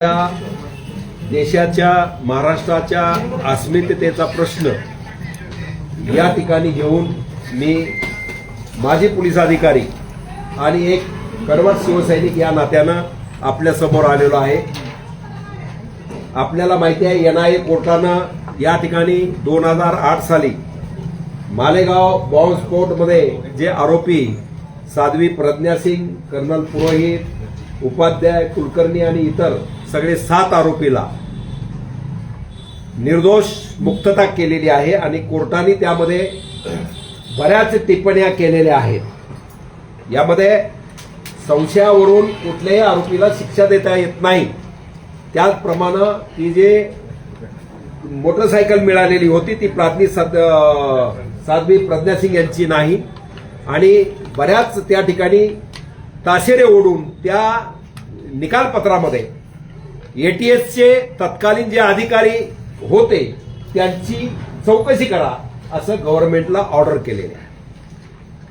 या देशाच्या महाराष्ट्राच्या अस्मितेचा प्रश्न या ठिकाणी घेऊन मी माजी पोलीस अधिकारी आणि एक कडवट शिवसैनिक या नात्यानं आपल्यासमोर आलेलो आहे. आपल्याला माहिती आहे एन आय ए कोर्टानं या ठिकाणी दोन हजार आठ साली मालेगाव बॉम्बस्फोटमध्ये जे आरोपी साध्वी प्रज्ञा सिंग कर्नल पुरोहित उपाध्याय कुलकर्णी आणि इतर सगळे सात आरोपीला निर्दोष मुक्तता केलेली आहे आणि कोर्टाने त्यामध्ये बऱ्याच टिप्पण्या केलेल्या आहेत. यामध्ये संशयावरून कुठल्याही आरोपीला शिक्षा देता येत नाही. त्याचप्रमाणे ती जे मोटरसायकल मिळालेली होती ती प्राथमिक साध- साध्वी प्रज्ञा सिंग यांची नाही. आणि बऱ्याच त्या ठिकाणी ताशेरे ओढून त्या निकालपत्रामध्ये एटीएसचे तत्कालीन जे अधिकारी होते त्यांची चौकशी करा असं गव्हर्नमेंटला ऑर्डर केलेलं आहे.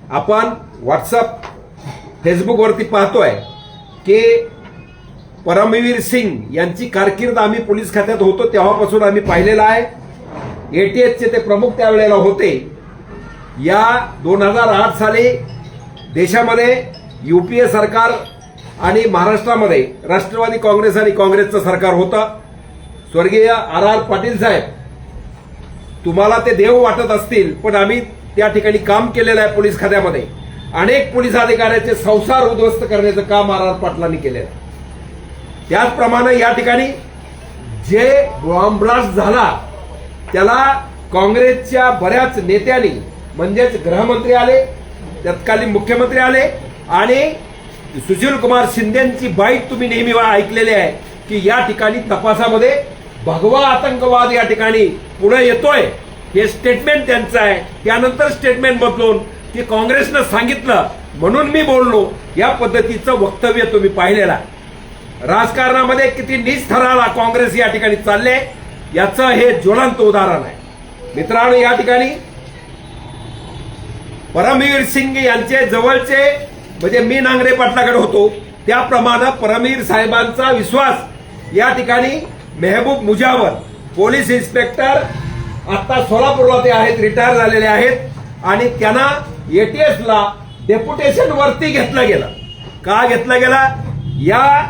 आपण व्हॉट्सअप फेसबुकवरती पाहतोय की परमवीर सिंग यांची कारकीर्द आम्ही पोलीस खात्यात होतो तेव्हापासून आम्ही पाहिलेला आहे. एटीएसचे ते प्रमुख त्यावेळेला होते. या दोन हजार आठ साली देशामध्ये युपीए सरकार आणि महाराष्ट्रामध्ये राष्ट्रवादी काँग्रेस आणि काँग्रेसचं सरकार होतं. स्वर्गीय आर आर पाटील साहेब तुम्हाला ते देव वाटत असतील पण आम्ही त्या ठिकाणी काम केलेलं आहे पोलीस खात्यामध्ये. अनेक पोलीस अधिकाऱ्याचे संसार उद्ध्वस्त करण्याचं काम आर आर पाटलांनी केलेलं आहे. त्याचप्रमाणे या ठिकाणी जे बॉम्बब्लास्ट झाला त्याला काँग्रेसच्या बऱ्याच नेत्यांनी म्हणजेच गृहमंत्री आले तत्कालीन मुख्यमंत्री आले आणि सुशील कुमार शिंदेची बाईट तुम्ही नेहमी ऐकलेली आहे की या ठिकाणी तपासामध्ये भगवा आतंकवाद या ठिकाणी पुढे येतोय. हे स्टेटमेंट त्यांचं आहे. त्यानंतर स्टेटमेंट बदलून की काँग्रेसनं सांगितलं म्हणून मी बोललो या पद्धतीचं वक्तव्य तुम्ही पाहिलेलं आहे. राजकारणामध्ये किती नीच थराला काँग्रेस या ठिकाणी चालले याचं हे ज्वलंत उदाहरण आहे. मित्रांनो या ठिकाणी परमवीर सिंग यांचे जवळचे म्हणजे मी नांगरे पाटलाकडे होतो त्याप्रमाणे परमवीर साहेबांचा विश्वास या ठिकाणी मेहबूब मुजावर. पोलीस इन्स्पेक्टर आता सोलापूरला ते आहेत रिटायर झालेले आहेत आणि त्यांना एटीएसला डेप्युटेशन वरती घेतलं गेलं. का घेतलं गेला? या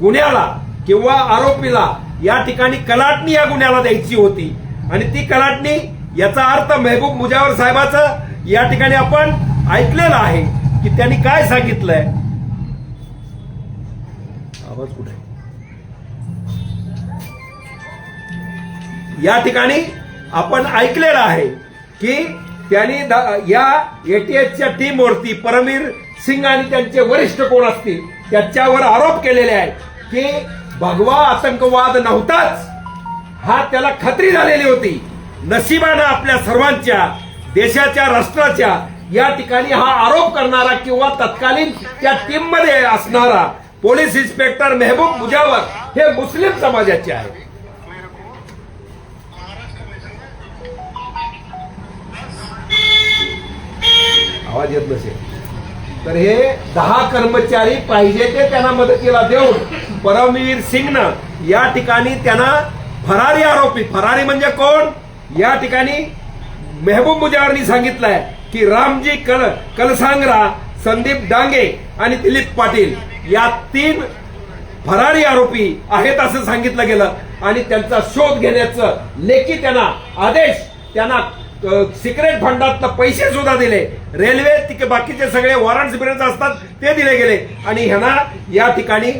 गुन्ह्याला किंवा आरोपीला या ठिकाणी कलाटणी या गुन्ह्याला द्यायची होती. आणि ती कलाटणी याचा अर्थ मेहबूब मुजावर साहेबाचं या ठिकाणी आपण ऐकलेलं आहे. की त्यांनी काय सांगितलंय? आवाज कुठे? या ठिकाणी आपण ऐकलेलं आहे की त्यांनी द- या एटीएसच्या टीमवरती परमवीर सिंग आणि त्यांचे वरिष्ठ कोण असतील त्याच्यावर आरोप केलेले आहेत की भगवा आतंकवाद नव्हताच. हा त्याला खात्री झालेली होती. नशिबानं आपल्या सर्वांच्या देशाच्या राष्ट्राच्या या ठिकाणी हा आरोप करणारा किंवा तत्कालीन त्या टीममध्ये असणारा पोलीस इन्स्पेक्टर मेहबूब मुजावर हे मुस्लिम समाजाचे आहे आवाज येत नसेल. तर हे दहा कर्मचारी पाहिजे ते त्यांना मदतीला देऊन परमवीर सिंगनं या ठिकाणी त्यांना फरारी आरोपी फरारी म्हणजे कोण? या ठिकाणी मेहबूब मुजावरनी सांगितलंय की रामजी कल कलसांगरा संदीप डांगे आणि दिलीप पाटील या तीन फरारी आरोपी आहेत असं सांगितलं गेलं. आणि त्यांचा शोध घेण्याचं लेखी त्यांना आदेश त्यांना सिक्रेट फंडात पैसे सुद्धा दिले. रेल्वे तिके बाकीचे सगळे वॉरंट बिरंट असतात ते दिले गेले. आणि ह्यांना या ठिकाणी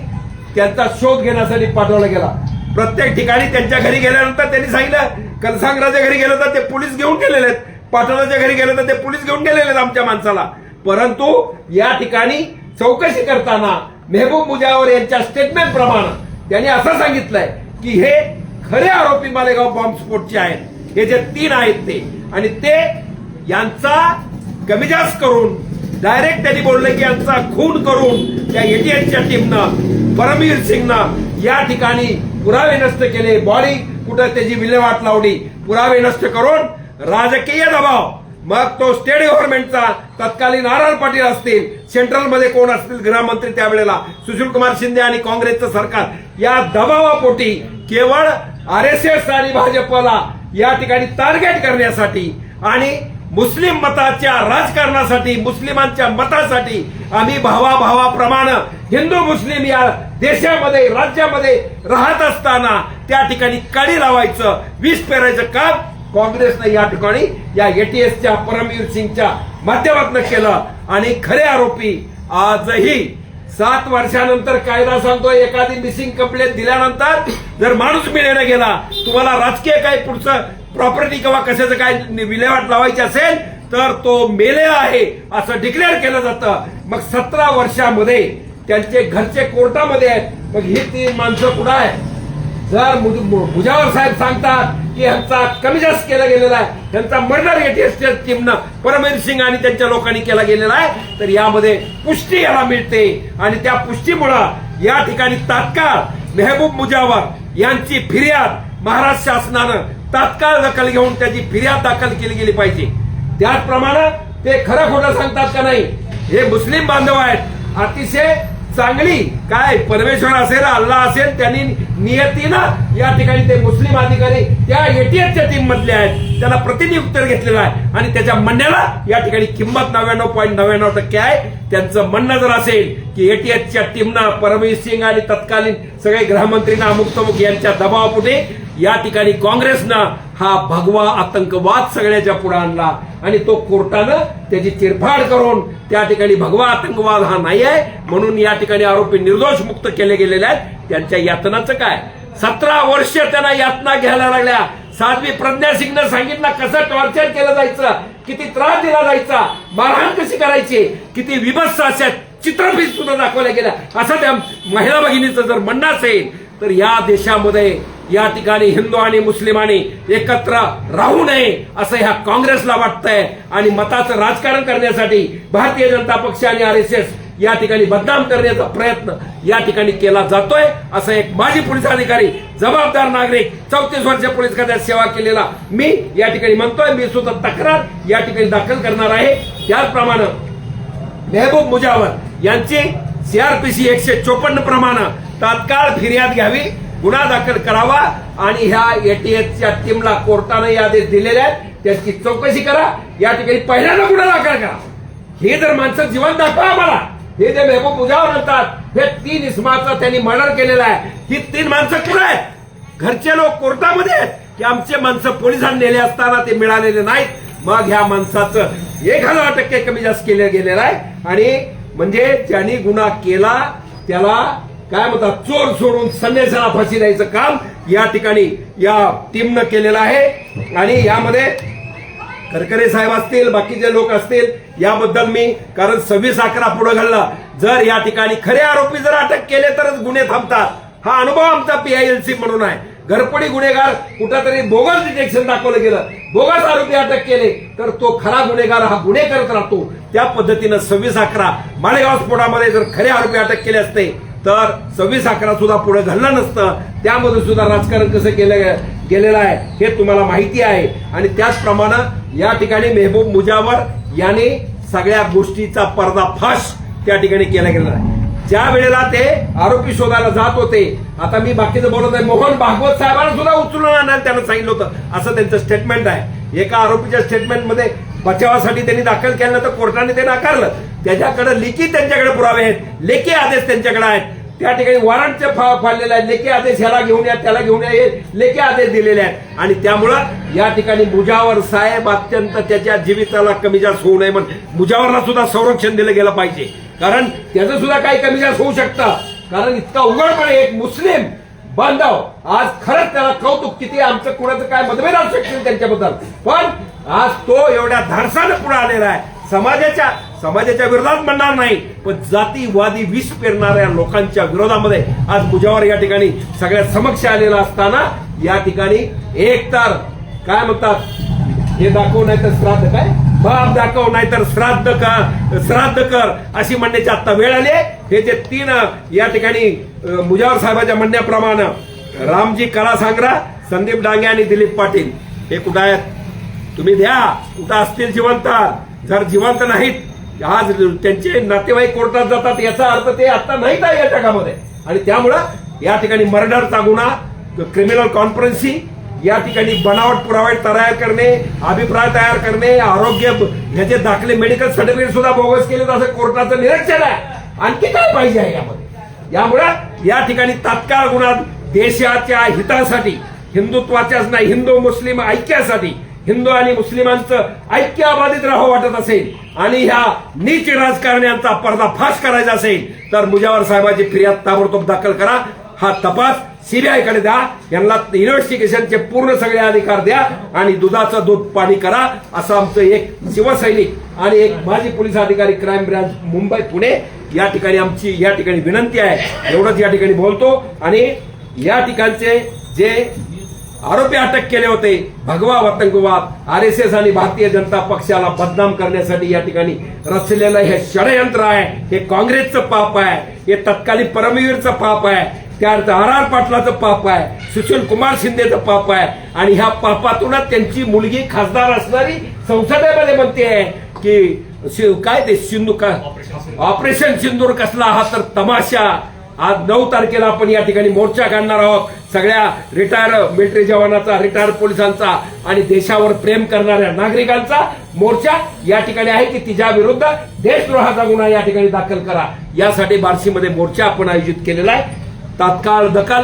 त्यांचा शोध घेण्यासाठी पाठवला गेला. प्रत्येक ठिकाणी त्यांच्या घरी गेल्यानंतर त्यांनी सांगितलं कलसांगराच्या घरी गेलं तर ते पोलीस घेऊन गेलेले आहेत. पाटलाच्या घरी गेलं तर ते पोलीस घेऊन गेलेले आहेत आमच्या माणसाला. परंतु या ठिकाणी चौकशी करताना मेहबूब मुजावर यांच्या स्टेटमेंट प्रमाणे त्यांनी असं सांगितलंय की हे खरे आरोपी मालेगाव बॉम्बस्फोटचे आहेत. हे जे तीन आहेत ते. आणि ते यांचा कमी जास्त करून डायरेक्ट त्यांनी बोलले की यांचा खून करून त्या एटीएसच्या टीमनं परमवीर सिंगनं या ठिकाणी पुरावे नष्ट केले. बॉडी कुठं त्याची विल्हेवाट लावली पुरावे नष्ट करून राजकीय दबाव. मग तो स्टेट गव्हर्नमेंटचा तत्कालीन आर आर पाटील असतील सेंट्रलमध्ये कोण असतील गृहमंत्री त्यावेळेला सुशील कुमार शिंदे आणि काँग्रेसचं सरकार या दबावापोटी केवळ आर एस एस आणि भाजपला या ठिकाणी टार्गेट करण्यासाठी आणि मुस्लिम मताच्या राजकारणासाठी मुस्लिमांच्या मतासाठी आम्ही भावाभावाप्रमाणे हिंदू मुस्लिम या देशामध्ये राज्यामध्ये राहत असताना त्या ठिकाणी कडी लावायचं वीज पेरायचं काम काँग्रेसनं या ठिकाणी या एटीएसच्या परमवीर सिंगच्या माध्यमातून केलं. आणि खरे आरोपी आजही सात वर्षानंतर कायदा सांगतो एखादी मिसिंग कंप्लेंट दिल्यानंतर जर माणूस मिळेला गेला तुम्हाला राजकीय काही पुढचं प्रॉपर्टी किंवा कशाचं काय विल्हेवाट लावायची असेल तर तो मेले आहे असं डिक्लेअर केलं जातं. मग सतरा वर्षामध्ये त्यांचे घरचे कोर्टामध्ये आहेत. मग ही तीन माणसं कुठं आहे जर मुजावर साहेब सांगतात की ह्यांचा कमी जास्त केला गेलेला आहे त्यांचा मर्डर एटीएसच्या टीमनं परमवीर सिंग आणि त्यांच्या लोकांनी केला गेलेला आहे तर यामध्ये पुष्टी याला मिळते. आणि त्या पुष्टीमुळं या ठिकाणी तात्काळ मेहबूब मुजावर यांची फिर्याद महाराष्ट्र शासनानं तात्काळ दखल घेऊन त्याची फिर्याद दाखल केली गेली पाहिजे. त्याचप्रमाणे ते खरं खोटं सांगतात का नाही? हे मुस्लिम बांधव आहेत. अतिशय चांगली. काय? परमेश्वर असेल अल्लाह असेल त्यांनी नियतीनं या ठिकाणी ते मुस्लिम अधिकारी त्या एटीएसच्या टीम मधले आहेत. त्याला प्रतिनियुक्त घेतलेलं आहे. आणि त्याच्या म्हणण्याला या ठिकाणी किंमत नव्याण्णव पॉईंट नव्याण्णव टक्के आहे. त्यांचं म्हणणं जर असेल की एटीएसच्या टीमनं परमवीर सिंग आणि तत्कालीन सगळे गृहमंत्रीना अमुक तमुक यांच्या दबावापुढे या ठिकाणी काँग्रेसनं हा भगवा आतंकवाद सगळ्याच्या पुढे आणला. आणि तो कोर्टानं त्याची चिरफाड करून त्या ठिकाणी भगवा आतंकवाद हा नाही आहे म्हणून या ठिकाणी आरोपी निर्दोष मुक्त केले गेलेले आहेत. त्यांच्या यातनाचं काय? सतरा वर्ष त्यांना यातना घ्यायला लागल्या. साध्वी प्रज्ञा सिंगनं सांगितलं कसं टॉर्चर केलं जायचं? किती त्रास दिला जायचा? मारहाण कशी करायची? किती विभत्स अशा चित्रफित सुद्धा दाखवल्या गेल्या. असं त्या महिला भगिनीचं जर म्हणणं असेल तर या देशामध्ये या ठिकाणी हिंदू आणि मुस्लिमांनी एकत्र राहू नये असं ह्या काँग्रेसला वाटतंय. आणि मताचं राजकारण करण्यासाठी भारतीय जनता पक्ष आणि आर एस एस या ठिकाणी बदनाम करण्याचा प्रयत्न या ठिकाणी केला जातोय असं एक माजी पोलीस अधिकारी जबाबदार नागरिक चौतीस वर्ष पोलीस खात्यात सेवा केलेला मी या ठिकाणी म्हणतोय. मी सुद्धा तक्रार या ठिकाणी दाखल करणार आहे. त्याचप्रमाणे मेहबूब मुजावर यांची सीआरपीसी एकशे चोपन्न प्रमाणे तात्काळ फिर्याद घ्यावी. गुन्हा दाखल करावा आणि ह्या एटीएसच्या टीमला कोर्टाने हे आदेश दिलेले आहेत. त्याची चौकशी करा. या ठिकाणी पहिल्यांदा गुन्हा दाखल करा. हे जर माणसं जीवन दाखवा आम्हाला. हे जे मेहबूब उजावर म्हणतात हे तीन इस्माचा त्यांनी मर्डर केलेलं आहे. ही तीन माणसं कुठे आहेत? घरचे लोक कोर्टामध्ये आहेत. की आमचे माणसं पोलिसांनी नेले असताना ते मिळालेले नाहीत. मग ह्या माणसाचं एक हजार टक्के कमी जास्त केलं गेलेलं आहे. आणि म्हणजे ज्यांनी गुन्हा केला त्याला काय म्हणतात? चोर सोडून संन्यासाला फाशी द्यायचं काम या ठिकाणी या टीमनं केलेलं आहे. आणि यामध्ये करकरे साहेब असतील बाकीचे लोक असतील याबद्दल मी कारण सव्वीस अकरा पुढे घालला जर या ठिकाणी खरे आरोपी जर अटक केले तरच गुन्हे थांबतात. हा अनुभव आमचा पीआयएलसी म्हणून आहे. घरपडी गुन्हेगार कुठंतरी बोगस डिटेक्शन दाखवलं गेलं. बोगस आरोपी अटक केले तर तो खरा गुन्हेगार हा गुन्हे करत राहतो. त्या पद्धतीनं सव्वीस अकरा मालेगाव स्फोटामध्ये जर खरे आरोपी अटक केले असते तर सव्वीस अकरा सुद्धा पुढे घडलं नसतं. त्यामध्ये सुद्धा राजकारण कसं केलं गेलेलं आहे हे तुम्हाला माहिती आहे. आणि त्याचप्रमाणे या ठिकाणी मेहबूब मुजावर याने सगळ्या गोष्टीचा पर्दाफाश त्या ठिकाणी केला गेलेला आहे. ज्या वेळेला ते आरोपी शोधायला जात होते आता मी बाकीचं बोलत आहे मोहन भागवत साहेबांना सुद्धा उचलून आणायला त्यांना सांगितलं होतं. असं त्यांचं स्टेटमेंट आहे. एका आरोपीच्या स्टेटमेंटमध्ये बचावासाठी त्यांनी दाखल केलं तर कोर्टाने ते नाकारलं. त्याच्याकडे लिखित त्यांच्याकडे पुरावे आहेत. लेखी आदेश त्यांच्याकडे आहेत. त्या ठिकाणी वॉरंट फा- फाडलेले आहेत. लेखी आदेश ह्याला घेऊन या त्याला घेऊन या हे लेखी आदेश दिलेले आहेत. आणि त्यामुळं या ठिकाणी मुजावर साहेब अत्यंत त्याच्या जीविताला कमी जास्त होऊ नये म्हणून मुजावरला सुद्धा संरक्षण दिलं गेलं पाहिजे. कारण त्याचं सुद्धा काही कमी जास्त होऊ शकतं. कारण इतका उघडपणे एक मुस्लिम बांधव आज खरंच त्याला कौतुक किती आमचं कुणाचं काय मतभेद असू शकतील त्यांच्याबद्दल. पण आज तो एवढ्या धाडसानं पुढे आलेला आहे. समाजाच्या समाजाच्या विरोधात म्हणणार नाही पण जातीवादी विष पेरणाऱ्या लोकांच्या विरोधामध्ये आज मुजावर या ठिकाणी सगळ्या समक्ष आलेला असताना या ठिकाणी एक तर काय म्हणतात? हे दाखव नाही तर श्राद्ध काय? बाप दाखव नाही तर श्राद्ध कर श्राद्ध कर अशी म्हणण्याची आता वेळ आली हे जे तीन या ठिकाणी मुजावर साहेबाच्या म्हणण्याप्रमाणे रामजी कला सांगरा संदीप डांगे आणि दिलीप पाटील. हे कुठं आहेत? तुम्ही द्या. कुठं असतील जिवंत? जर जिवंत नाहीत आज त्यांचे नातेवाईक कोर्टात जातात याचा अर्थ ते आता नाहीत आहे या जगामध्ये. आणि त्यामुळं या ठिकाणी मर्डरचा गुन्हा क्रिमिनल कॉन्फरन्सी या ठिकाणी बनावट पुरावे तयार करणे अभिप्राय तयार करणे आरोग्य ह्याचे दाखले मेडिकल सर्टिफिकेट सुद्धा बोगस केले असं कोर्टाचं निरीक्षण आहे. आणखी काय पाहिजे आहे यामध्ये? यामुळं या ठिकाणी तात्काळ गुन्हा देशाच्या हितासाठी हिंदुत्वाच्याच नाही हिंदू मुस्लिम ऐक्यासाठी हिंदू आणि मुस्लिमांचं ऐक्य अबाधित राहावं वाटत असेल आणि ह्या नीच राजकारण्यांचा पर्दाफाश करायचा असेल तर मुजावर साहेबांची फिर्याद ताबडतोब दाखल करा. हा तपास सीबीआयकडे द्या. यांना इन्व्हेस्टिगेशनचे पूर्ण सगळे अधिकार द्या आणि दुधाचं दूध पाणी करा. असं आमचं एक शिवसैनिक आणि एक माजी पोलीस अधिकारी क्राईम ब्रांच मुंबई पुणे या ठिकाणी आमची या ठिकाणी विनंती आहे. एवढंच या ठिकाणी बोलतो. आणि या ठिकाणचे जे आरोपी अटक केले होते. भगवा वतंगवाद. आर एस एस आणि भारतीय जनता पक्षाला बदनाम करण्यासाठी या ठिकाणी रचलेलं हे षडयंत्र आहे. हे काँग्रेसचं पाप आहे. हे तत्कालीन परमवीरचं पाप आहे. त्यानंतर आर आर पाटलाचं पाप आहे. सुशील कुमार शिंदेचं पाप आहे. आणि ह्या पापातूनच त्यांची मुलगी खासदार असणारी संसदेमध्ये म्हणते आहे की काय ते सिंधू का ऑपरेशन सिंदूर कसला हा तर तमाशा. आज नऊ तारखेला आपण या ठिकाणी मोर्चा काढणार आहोत. सगळ्या रिटायर मिलिटरी जवानाचा रिटायर पोलिसांचा आणि देशावर प्रेम करणाऱ्या नागरिकांचा मोर्चा या ठिकाणी आहे की तिच्या विरुद्ध देशद्रोहाचा गुन्हा या ठिकाणी दाखल करा. यासाठी बार्शीमध्ये मोर्चा आपण आयोजित केलेला आहे. तात्काळ दखल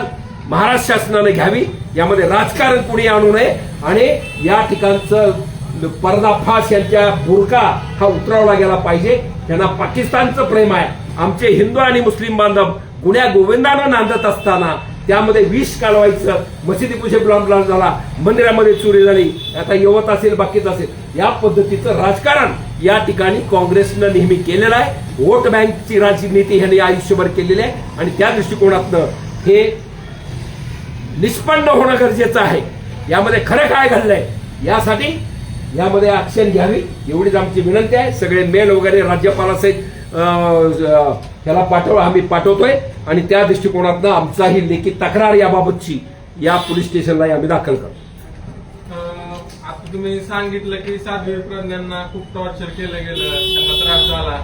महाराष्ट्र शासनाने घ्यावी. यामध्ये राजकारण कोणी आणू नये आणि या ठिकाणचं पर्दाफाश यांच्या बुरका हा उतरवला गेला पाहिजे. त्यांना पाकिस्तानचं प्रेम आहे. आमचे हिंदू आणि मुस्लिम बांधव गुन्ह्या गोविंदानं नांदत असताना त्यामध्ये विष कालवायचं मशिदी पुशे ब्लॉन ब्लाम झाला मंदिरामध्ये चोरी झाली आता यवत असेल बाकीच असेल या पद्धतीचं राजकारण या ठिकाणी काँग्रेसनं नेहमी केलेलं आहे. वोट बँकची राजनीती ह्याने आयुष्यभर केलेली आहे आणि त्या दृष्टिकोनातनं हे निष्पन्न होणं गरजेचं आहे. यामध्ये खरं काय घडलंय? यासाठी यामध्ये ऍक्शन घ्यावी. एवढीच आमची विनंती आहे. सगळे मेल वगैरे राज्यपालासहित ह्याला पाठव आम्ही पाठवतोय. आणि त्या दृष्टिकोनातनं आमचाही लेखी तक्रार याबाबतची या पोलीस स्टेशनला आम्ही दाखल करतो. तुम्ही सांगितलं की साध्वी प्रज्ञांना खूप टॉर्चर केलं गेलं त्यांना त्रास झाला.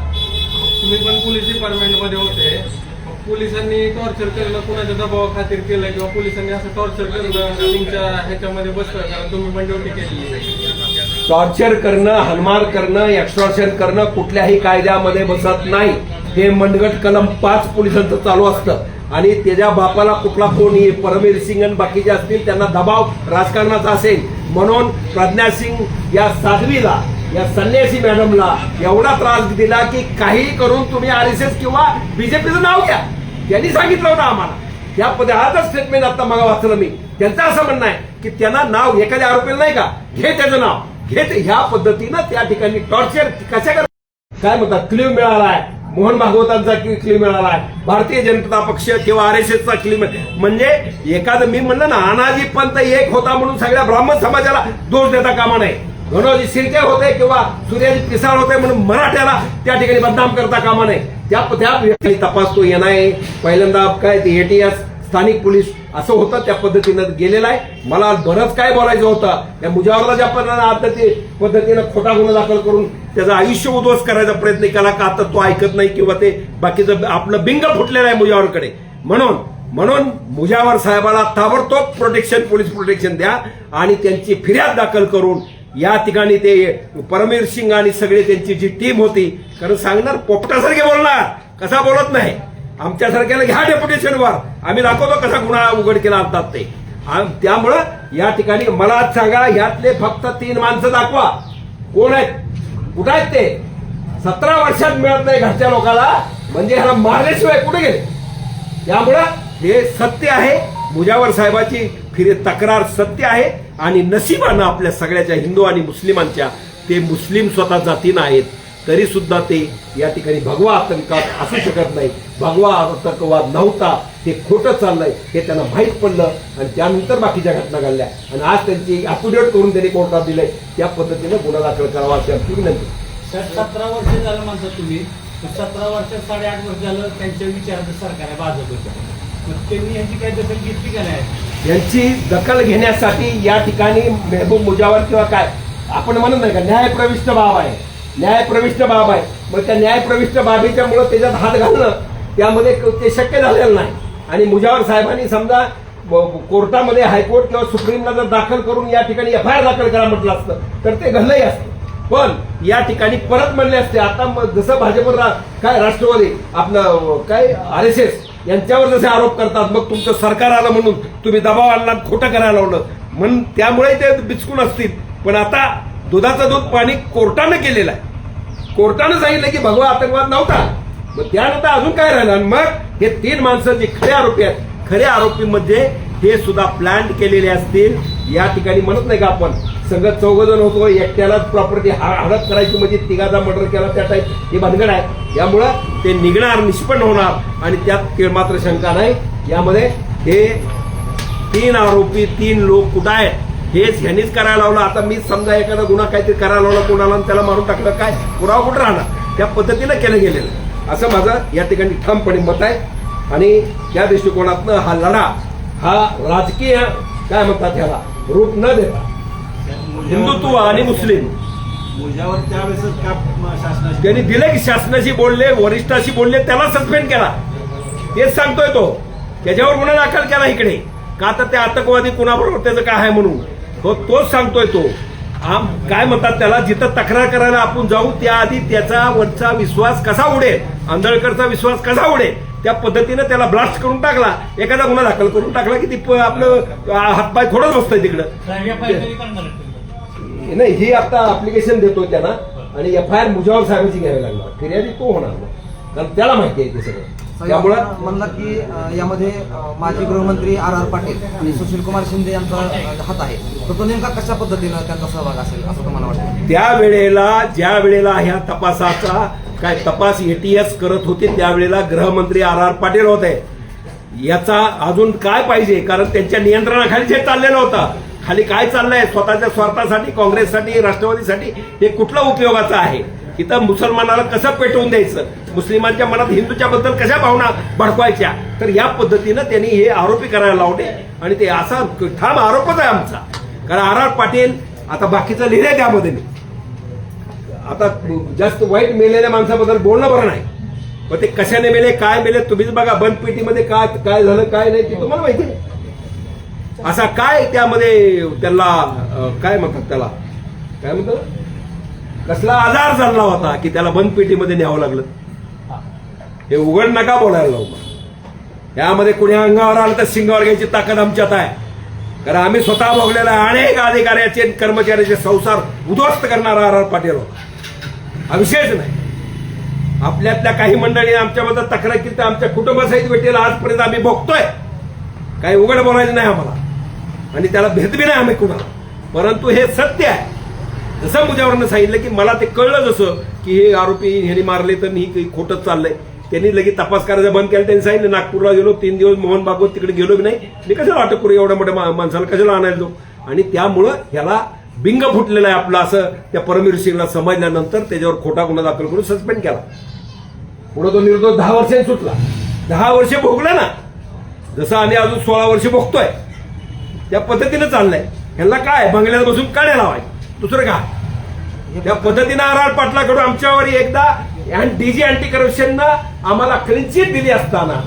तुम्ही पण पोलीस डिपार्टमेंटमध्ये होते पोलिसांनी टॉर्चर करणं कुणाच्या दबावाखातीर केलं किंवा पोलिसांनी असं टॉर्चर करणं तुमच्या ह्याच्यामध्ये बसतं कारण तुम्ही पण ड्युटी केली टॉर्चर करणं हनमार करणं एक्स्ट्रॉशन करणं कुठल्याही कायद्यामध्ये बसत नाही. हे मनगट कलम पाच पोलिसांचं चालू असतं. आणि त्याच्या बापाला कुठला कोणी ये परमवीर सिंग आणि बाकीचे असतील त्यांना दबाव राजकारणाचा असेल. म्हणून प्रज्ञा सिंग या साध्वीला या संन्यासी मॅडमला एवढा त्रास दिला की काही करून तुम्ही आर एस एस किंवा बीजेपीचं नाव घ्या. त्यांनी सांगितलं होतं आम्हाला. त्या पदे आजच स्टेटमेंट आता मग वाचलं मी. त्यांचं असं म्हणणं आहे की त्यांना नाव एखाद्या आरोपीला नाही का? घे त्याचं नाव. घे ह्या पद्धतीनं त्या ठिकाणी टॉर्चर कशा कर काय म्हणतात? क्ल्यू मिळाला आहे. मोहन भागवतांचा क्ली मिळाला. आहे भारतीय जनता पक्ष किंवा आर एस एसचा क्ल्यू म्हणजे एखादं मी म्हणलं ना अनाजी पंत एक होता म्हणून सगळ्या ब्राह्मण समाजाला दोष देता कामा नाही गणोजी शिर्के होते किंवा सूर्याजी पिसाळ होते म्हणून मराठ्याला त्या ठिकाणी बदनाम करता कामा नाही त्या त्या व्यक्ती तपासतो पहिल्यांदा काय ते एटीएस स्थानिक पोलीस असं होतं त्या पद्धतीनं गेलेलं आहे. मला बरंच काय बोलायचं होतं. या मुजावरला ज्या पद्धतीनं ते पद्धतीनं खोटा गुन्हा दाखल करून त्याचं आयुष्य उद्ध्वस्त करायचा प्रयत्न केला का आता तो ऐकत नाही किंवा ते बाकीचं आपलं बिंग फुटलेलं आहे मुजावरकडे म्हणून म्हणून मुजावर साहेबाला ताबडतोब प्रोटेक्शन पोलीस प्रोटेक्शन द्या आणि त्यांची फिर्याद दाखल करून या ठिकाणी ते परमवीर सिंग आणि सगळे त्यांची जी टीम होती कारण सांगणार पोपटासारखे बोलणार. कसा बोलत नाही? आमच्यासारख्याला घ्या डेप्युटेशनवर आम्ही दाखवतो कसा गुन्हा उघड केला असतात ते. त्यामुळं या ठिकाणी मला सांगा ह्यातले फक्त तीन माणसं दाखवा. कोण आहेत? कुठं आहेत ते सतरा वर्षात मिळत नाही घरच्या लोकाला. म्हणजे ह्याला मारल्याशिवाय कुठे गेले? त्यामुळं हे सत्य आहे. मुजावर साहेबाची फिरे तक्रार सत्य आहे. आणि नशिबानं आपल्या सगळ्याच्या हिंदू आणि मुस्लिमांच्या ते मुस्लिम स्वतः जातीनं आहेत. तरी सुद्धा ते या ठिकाणी भगवा आतंकात असू शकत नाही. भगवा आतंकवाद नव्हता ते खोटं चाललंय हे त्यांना माहीत पडलं आणि त्यानंतर बाकीच्या घटना घडल्या. आणि आज त्यांची अपुडेट करून त्यांनी कोर्टात दिलंय. त्या पद्धतीनं गुन्हा दाखल करावा अशी आमची विनंती. सतरा वर्ष झालं म्हणता तुम्ही. तर सतरा वर्ष साडेआठ वर्ष झालं त्यांच्या विचाराचं सरकार त्यांनी यांची काही दखल घेतली का नाही? यांची दखल घेण्यासाठी या ठिकाणी मेहबूब मुजावर किंवा काय आपण म्हणत नाही का न्यायप्रविष्ट बाब आहे. न्यायप्रविष्ट बाब आहे. मग त्या न्यायप्रविष्ट बाबीच्या मुळे त्याच्यात हात घालणं त्यामध्ये ते शक्य झालेलं नाही. आणि मुजावर साहेबांनी समजा कोर्टामध्ये हायकोर्ट किंवा सुप्रीमला जर दाखल करून या ठिकाणी एफ आय आर दाखल करा म्हटलं असतं तर ते घडलंही असतं. पण या ठिकाणी परत म्हणले असते आता मग जसं भाजपवर रा- काय राष्ट्रवादी आपलं काय आर एस एस यांच्यावर जसे आरोप करतात मग तुमचं सरकार आलं म्हणून तुम्ही दबाव आणला खोटं करायला लावलं. म्हणून त्यामुळे ते बिचकून असतील. पण आता दुधाचं दूध पाणी कोर्टानं केलेलं आहे. कोर्टानं सांगितलं की भगवा आतंकवाद नव्हता. मग त्यानंतर अजून काय राहिलं? मग हे तीन माणसं जे खरे आरोपी आहेत खऱ्या आरोपीमध्ये हे सुद्धा प्लॅन केलेले असतील. या ठिकाणी म्हणत नाही का आपण सगळं चौघजण होतो एकट्यालाच प्रॉपर्टी हडप करायची म्हणजे तिघाचा मर्डर केला त्या टाईप हे भानगड आहे. यामुळं ते निघणार निष्पन्न होणार आणि त्यात केळ मात्र शंका नाही. यामध्ये हे तीन आरोपी तीन लोक कुठं आहेत? हेच ह्यांनीच करायला लावलं. आता मी समजा एखादा गुन्हा काहीतरी करायला लावला कोणाला त्याला मारून टाकलं काय? पुरावा कुठं राहणार? त्या पद्धतीनं केलं गेलेलं. असं माझं या ठिकाणी ठामपणे मत आहे. आणि त्या दृष्टिकोनातनं हा लढा हा राजकीय काय म्हणतात ह्याला रूप न देता हिंदुत्व आणि मुस्लिम. त्यांनी दिले की शासनाशी बोलले वरिष्ठाशी बोलले त्याला सस्पेंड केला. तेच सांगतोय तो. त्याच्यावर गुन्हा दाखल केला इकडे. का तर ते आतंकवादी कुणाबरोबर त्याचं काय आहे म्हणून? तो तोच सांगतोय तो. आम काय म्हणतात त्याला? जिथं तक्रार करायला आपण जाऊ त्याआधी त्याचा वरचा विश्वास कसा उडेल? आंधळकरचा विश्वास कसा उडेल? त्या पद्धतीनं त्याला ब्लास्ट करून टाकला. एखादा गुन्हा दाखल करून टाकला की ती आपलं हातपाय थोडंच बसतंय तिकडं? नाही ही आता अप्लिकेशन देतो त्यांना आणि एफ आय आर मुजावर साहेबांची घ्यावी लागणार. फिर्यादी तो होणार कारण त्याला माहिती आहे ते सगळं. त्यामुळं म्हणलं की यामध्ये माजी गृहमंत्री आर आर पाटील आणि सुशील कुमार शिंदे यांचा हात आहे. तर तो नेमका कशा पद्धतीनं त्यांचा सहभाग असेल असं तुम्हाला वाटतं? त्यावेळेला ज्या वेळेला ह्या तपासाचा काय तपास एटीएस करत होते त्यावेळेला गृहमंत्री आर आर पाटील होते. याचा अजून काय पाहिजे? कारण त्यांच्या नियंत्रणाखाली जे चाललेलं होतं. खाली काय चाललंय? स्वतःच्या स्वार्थासाठी काँग्रेससाठी राष्ट्रवादीसाठी हे कुठलं उपयोगाचं आहे? इथं मुसलमानाला कसं पेटवून द्यायचं? मुस्लिमांच्या मनात हिंदूच्या बद्दल कशा भावना भडकवायच्या? तर या पद्धतीनं त्यांनी हे आरोपी करायला लावले आणि ते असा ठाम आरोपच आहे आमचा. कारण आर आर पाटील आता बाकीचं लिहिलंय त्यामध्ये मी. आता जास्त वाईट मेलेल्या माणसाबद्दल बोलणं बरं नाही. पण ते कशाने मेले काय मेले तुम्हीच बघा बंद पेटीमध्ये काय काय झालं काय नाही ते तुम्हाला माहिती असा काय त्यामध्ये त्याला काय म्हणतात त्याला? काय म्हणतात? कसला आजार झाला होता की त्याला बंद पेटीमध्ये न्यावं लागलं? हे उघड नका बोलायला लावू. यामध्ये कुणी अंगावर आलं तर सिंगावर घ्यायची ताकद आमच्यात आहे. कारण आम्ही स्वतः भोगलेला अनेक अधिकाऱ्याचे कर्मचाऱ्याचे संसार उद्ध्वस्त करणारा आर आर पाटील होता. हा नाही. आपल्यातल्या काही मंडळी आमच्याबद्दल तक्रार केली तर आमच्या कुटुंबासहित भेटेला. आजपर्यंत आम्ही बघतोय काही उघड बोलायचं नाही आम्हाला. आणि त्याला भेद बी नाही आम्ही कुणाला. परंतु हे सत्य आहे. जसं मुजावरनं सांगितलं की मला ते कळलं जसं की हे आरोपी ह्यांनी मारले तर ही काही खोटंच चाललंय. त्यांनी लगेच तपास करायचं बंद केलं. त्यांनी सांगितलं नागपूरला गेलो तीन दिवस मोहन भागवत तिकडे गेलो बी नाही? मी कशाला अटक करू एवढ्या मोठ्या मा- माणसाला कशाला आणायचो आणि त्यामुळं ह्याला बिंग फुटलेलं आहे आपलं असं त्या परमवीर सिंगला समजल्यानंतर त्याच्यावर खोटा गुन्हा दाखल करून सस्पेंड केला. पुढे तो निर्दोष दहा वर्षांनी सुटला. दहा वर्ष भोगला ना. जसं आम्ही अजून सोळा वर्ष भोगतोय. त्या पद्धतीनं चाललंय. ह्यांना काय? बंगल्यात बसून काढायला लावायचं दुसरं का? त्या पद्धतीनं आर आर पाटलाकडून आमच्यावर एकदा डीजी अँटी करप्शन आम्हाला क्लीन चिट दिली असताना.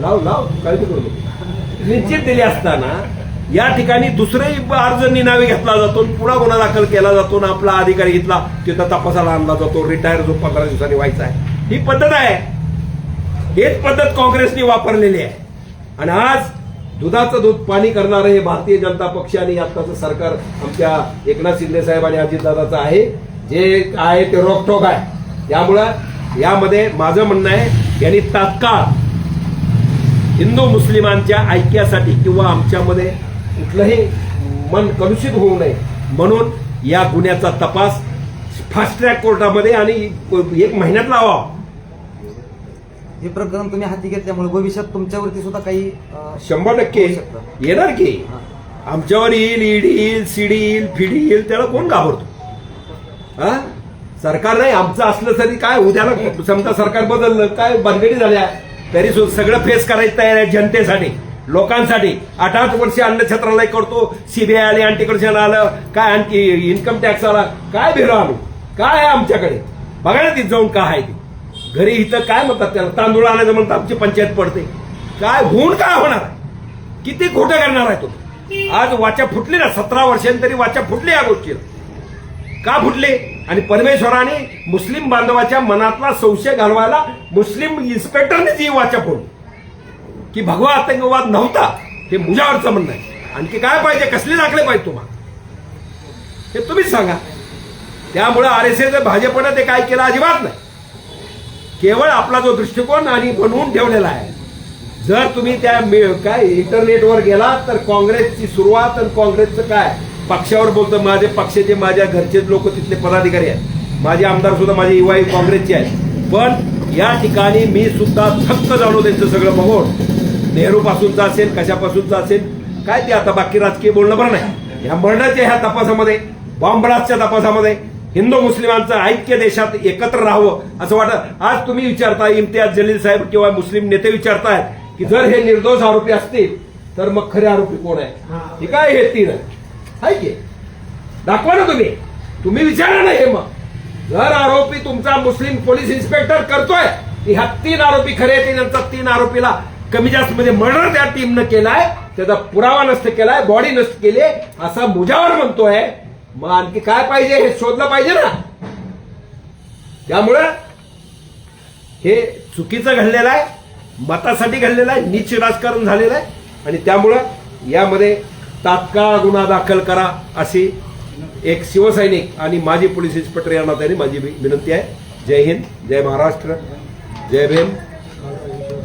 लाव लाव काळजी करू क्लीन चिट दिली असताना या ठिकाणी दुसरेही अर्ज निनावी घेतला जातो पुन्हा गुन्हा दाखल केला जातो आणि आपला अधिकारी घेतला तिथं तपासाला आणला जातो. रिटायर जो पंधरा दिवसांनी व्हायचा आहे. ही पद्धत आहे. हेच पद्धत काँग्रेसने वापरलेली आहे. आणि आज दुधाचं दूध पाणी करणारं हे भारतीय जनता पक्ष आणि आत्ताचं सरकार आमच्या एकनाथ शिंदे साहेब आणि अजितदादाचं आहे. जे आहे ते रोखोक आहे. त्यामुळं यामध्ये माझं म्हणणं आहे यांनी तात्काळ हिंदू मुस्लिमांच्या ऐक्यासाठी किंवा आमच्यामध्ये कुठलंही मन कलुषित होऊ नये म्हणून या गुन्ह्याचा तपास फास्ट ट्रॅक कोर्टामध्ये आणि एक महिन्यात लावा हे प्रकरण तुम्ही हाती घेतल्यामुळे भविष्यात तुमच्यावरती सुद्धा काही अ, शंभर टक्के. होऊ शकतं. येणार की? हा. आमच्यावर येईल ईडी येईल सीडी येईल फिडी येईल त्याला कोण घाबरतो? हा? सरकार नाही आमचं असलं तरी काय? उद्याला समजा सरकार बदललं काय भानगडी झाल्या? तरी सु- सगळं फेस करायचं तयार आहे जनतेसाठी लोकांसाठी. आठ आठ वर्ष अन्न छत्रालय करतो सीबीआय आले अँटी करप्शन आलं काय आणखी इन्कम टॅक्स आला काय भेरो आणू काय आहे आमच्याकडे? बघा ना तिथे जाऊन काय आहे ते. घरी इथं काय म्हणतात त्याला? तांदूळ आणायचं म्हणतात आमची पंचायत पडते. काय होऊन काय होणार? आहे? किती खोटं करणार आहे तुम्ही आज वाचा फुटली ना सतरा वर्षांतरी वाचा फुटली या गोष्टीला. का फुटले? आणि परमेश्वराने मुस्लिम बांधवाच्या मनातला संशय घालवायला मुस्लिम इन्स्पेक्टरने जी वाचा फोडली. की भगवा आतंकवाद नव्हता हे मुजावरचं म्हणणं आहे. आणखी काय पाहिजे? कसले दाखले पाहिजे तुम्हाला? हे तुम्हीच सांगा. त्यामुळे आर एस एस भाजपनं ते काय केलं? अजिबात नाही. केवळ आपला जो दृष्टिकोन आणि बनवून ठेवलेला आहे. जर तुम्ही त्या काय इंटरनेटवर गेलात तर काँग्रेसची सुरुवात आणि काँग्रेसचं काय? पक्षावर बोलतं माझे पक्षाचे माझ्या घरचेच लोक तिथले पदाधिकारी आहेत. माझे आमदार सुद्धा माझे युवा काँग्रेसचे आहेत. पण या ठिकाणी मी सुद्धा थक्क जाणू त्यांचं सगळं बघून. नेहरूपासूनचं असेल कशापासूनचा असेल काय ते आता बाकी राजकीय बोलणं बरं नाही. ह्या मरणाच्या ह्या तपासामध्ये बॉम्ब्राजच्या तपासामध्ये हिंदू मुस्लिमांचं ऐक्य देशात एकत्र राहावं असं वाटत आज तुम्ही विचारता इम्तियाज जलील साहेब किंवा मुस्लिम नेते विचारतायत की जर हे निर्दोष आरोपी असतील तर मग खरे आरोपी कोण आहे हे. काय हे तीन आहे हाय की? दाखवा ना तुम्ही. तुम्ही विचारा ना हे मग. जर आरोपी तुमचा मुस्लिम पोलीस इन्स्पेक्टर करतोय की ह्या तीन आरोपी खरे आहेत त्यांचा तीन आरोपीला कमी जास्त म्हणजे मर्डर त्या टीमनं केलाय त्याचा पुरावा नष्ट केलाय बॉडी नष्ट केली असा मुजावर म्हणतोय मग आणखी काय पाहिजे? हे शोधलं पाहिजे ना. त्यामुळं हे चुकीचं घडलेलं आहे मतासाठी घडलेलं आहे नीच राजकारण झालेलं आहे. आणि त्यामुळं यामध्ये तात्काळ गुन्हा दाखल करा अशी एक शिवसैनिक आणि माजी पोलीस इन्स्पेक्टर यांना त्यांनी माझी विनंती आहे. जय हिंद जय महाराष्ट्र जय भीम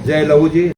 जय लहूजी.